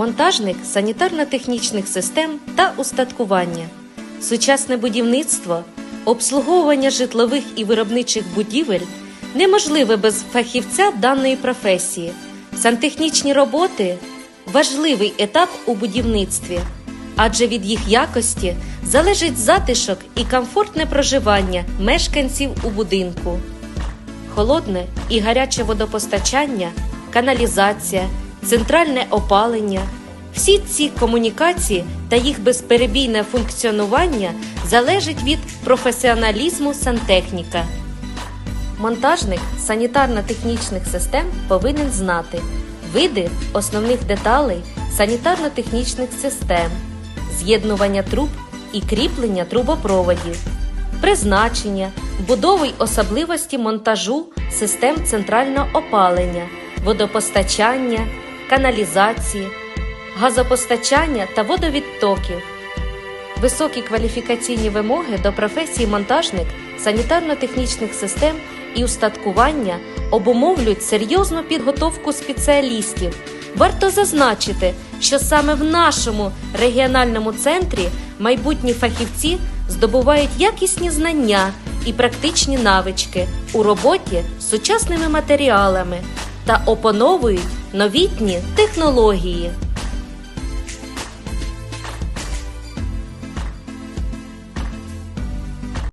монтажник санітарно-технічних систем та устаткування, сучасне будівництво, обслуговування житлових і виробничих будівель неможливе без фахівця даної професії. Сантехнічні роботи важливий етап у будівництві, адже від їх якості залежить затишок і комфортне проживання мешканців у будинку холодне і гаряче водопостачання, каналізація, центральне опалення. Всі ці комунікації та їх безперебійне функціонування залежить від професіоналізму сантехніка. Монтажник санітарно-технічних систем повинен знати види основних деталей санітарно-технічних систем, з'єднування труб і кріплення трубопроводів, призначення, будови й особливості монтажу систем центрального опалення, водопостачання, каналізації, газопостачання та водовідтоків. Високі кваліфікаційні вимоги до професії монтажник санітарно-технічних систем і устаткування обумовлюють серйозну підготовку спеціалістів. Варто зазначити, що саме в нашому регіональному центрі майбутні фахівці здобувають якісні знання і практичні навички у роботі з сучасними матеріалами та опановують новітні технології.